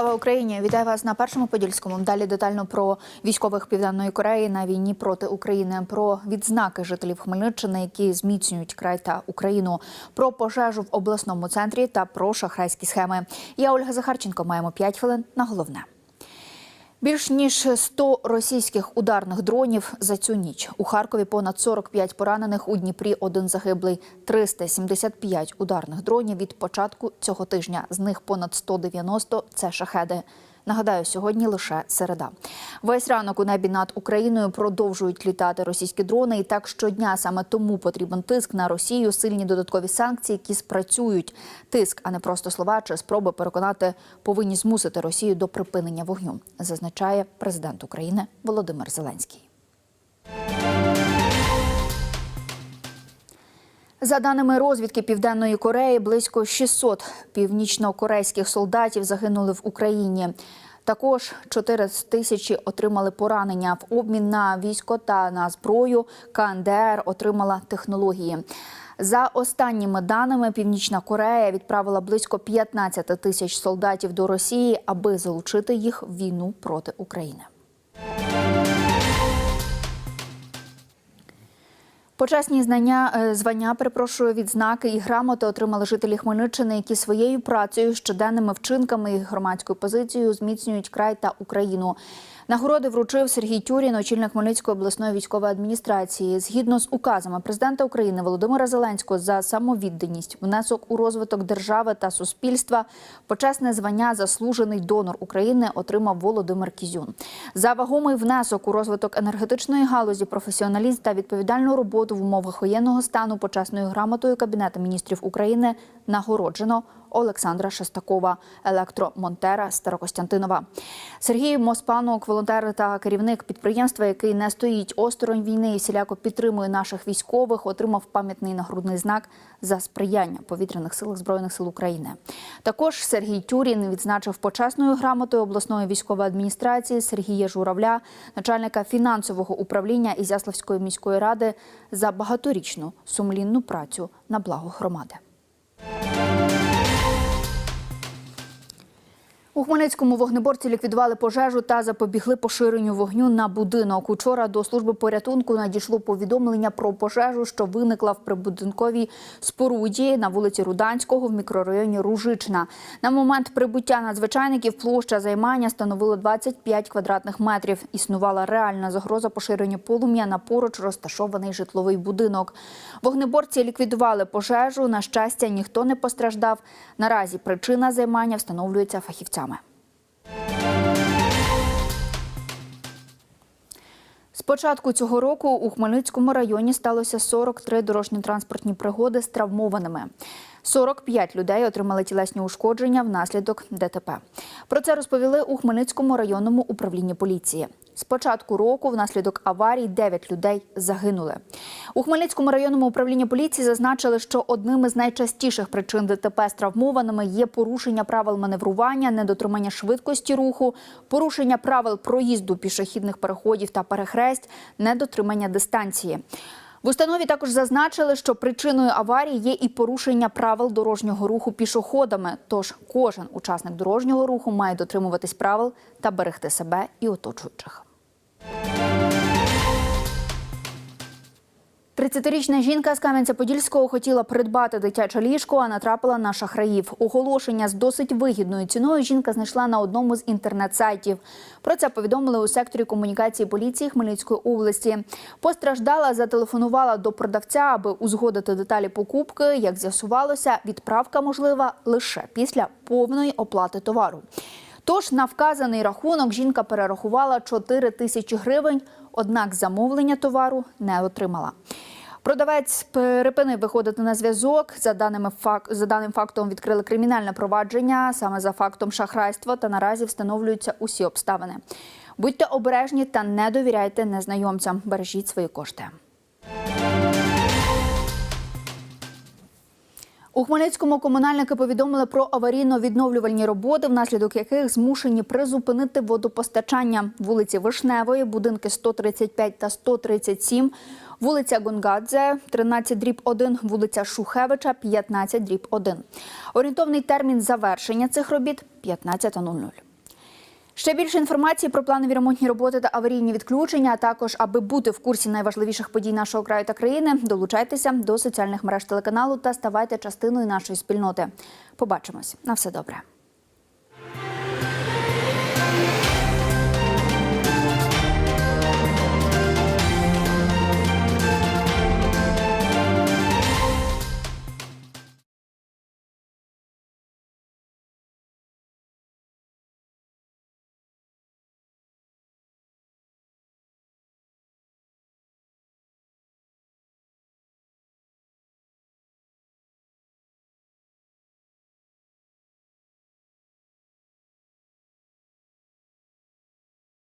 Слава Україні! Вітаю вас на першому подільському. Далі детально про військових південної Кореї на війні проти України, про відзнаки жителів Хмельниччини, які зміцнюють край та Україну, про пожежу в обласному центрі та про шахрайські схеми. Я Ольга Захарченко. Маємо 5 хвилин на головне. Більш ніж 100 російських ударних дронів за цю ніч. У Харкові понад 45 поранених, у Дніпрі один загиблий, 375 ударних дронів від початку цього тижня. З них понад 190 – це шахеди. Нагадаю, сьогодні лише середа. Весь ранок у небі над Україною продовжують літати російські дрони, і так щодня саме тому потрібен тиск на Росію, сильні додаткові санкції, які спрацюють. Тиск, а не просто слова чи спроби переконати, повинні змусити Росію до припинення вогню, зазначає президент України Володимир Зеленський. За даними розвідки Південної Кореї, близько 600 північно-корейських солдатів загинули в Україні. Також 4 тисячі отримали поранення в обмін на військо та на зброю. КНДР отримала технології. За останніми даними, Північна Корея відправила близько 15 тисяч солдатів до Росії, аби залучити їх в війну проти України. Почесні знання е, звання, перепрошую, відзнаки і грамоти отримали жителі Хмельниччини, які своєю працею, щоденними вчинками і громадською позицією зміцнюють край та Україну. Нагороди вручив Сергій Тюрін, очільник Хмельницької обласної військової адміністрації. Згідно з указами президента України Володимира Зеленського за самовідданість, внесок у розвиток держави та суспільства, почесне звання заслужений донор України отримав Володимир Кізюн. За вагомий внесок у розвиток енергетичної галузі, професіоналізм та відповідальну роботу в умовах воєнного стану почесною грамотою Кабінету міністрів України нагороджено Олександра Шестакова, електромонтера Старокостянтинова. Сергій Моспанок, волонтер та керівник підприємства, який не стоїть осторонь війни і всіляко підтримує наших військових, отримав пам'ятний нагрудний знак за сприяння повітряних сил збройних сил України. Також Сергій Тюрін відзначив почесною грамотою обласної військової адміністрації Сергія Журавля, начальника фінансового управління Ізяславської міської ради за багаторічну сумлінну працю на благо громади. У Хмельницькому вогнеборці ліквідували пожежу та запобігли поширенню вогню на будинок. Учора до служби порятунку надійшло повідомлення про пожежу, що виникла в прибудинковій споруді на вулиці Руданського в мікрорайоні Ружична. На момент прибуття надзвичайників площа займання становила 25 квадратних метрів. Існувала реальна загроза поширення полум'я на поруч розташований житловий будинок. Вогнеборці ліквідували пожежу. На щастя, ніхто не постраждав. Наразі причина займання встановлюється фахівцями. З початку цього року у Хмельницькому районі сталося 43 дорожньо-транспортні пригоди з травмованими. 45 людей отримали тілесні ушкодження внаслідок ДТП. Про це розповіли у Хмельницькому районному управлінні поліції. З початку року внаслідок аварій 9 людей загинули. У Хмельницькому районному управлінні поліції зазначили, що одним із найчастіших причин ДТП з травмованими є порушення правил маневрування, недотримання швидкості руху, порушення правил проїзду пішохідних переходів та перехресть, недотримання дистанції. В установі також зазначили, що причиною аварії є і порушення правил дорожнього руху пішоходами. Тож кожен учасник дорожнього руху має дотримуватись правил та берегти себе і оточуючих. 30-річна жінка з Кам'янця-Подільського хотіла придбати дитяче ліжко, а натрапила на шахраїв. Оголошення з досить вигідною ціною жінка знайшла на одному з інтернет-сайтів. Про це повідомили у секторі комунікації поліції Хмельницької області. Постраждала, зателефонувала до продавця, аби узгодити деталі покупки. Як з'ясувалося, відправка можлива лише після повної оплати товару. Тож на вказаний рахунок жінка перерахувала 4 тисячі гривень, однак замовлення товару не отримала. Продавець перепинив виходити на зв'язок. За даними фак... за даним фактом відкрили кримінальне провадження саме за фактом шахрайства. Та наразі встановлюються усі обставини. Будьте обережні та не довіряйте незнайомцям. Бережіть свої кошти. У Хмельницькому комунальники повідомили про аварійно-відновлювальні роботи, внаслідок яких змушені призупинити водопостачання вулиці Вишневої, будинки 135 та 137. вулиця Гонгадзе, 13 дріб 1, вулиця Шухевича, 15 дріб 1. Орієнтовний термін завершення цих робіт 15.00. Ще більше інформації про планові ремонтні роботи та аварійні відключення, а також аби бути в курсі найважливіших подій нашого краю та країни, долучайтеся до соціальних мереж телеканалу та ставайте частиною нашої спільноти. Побачимось на все добре.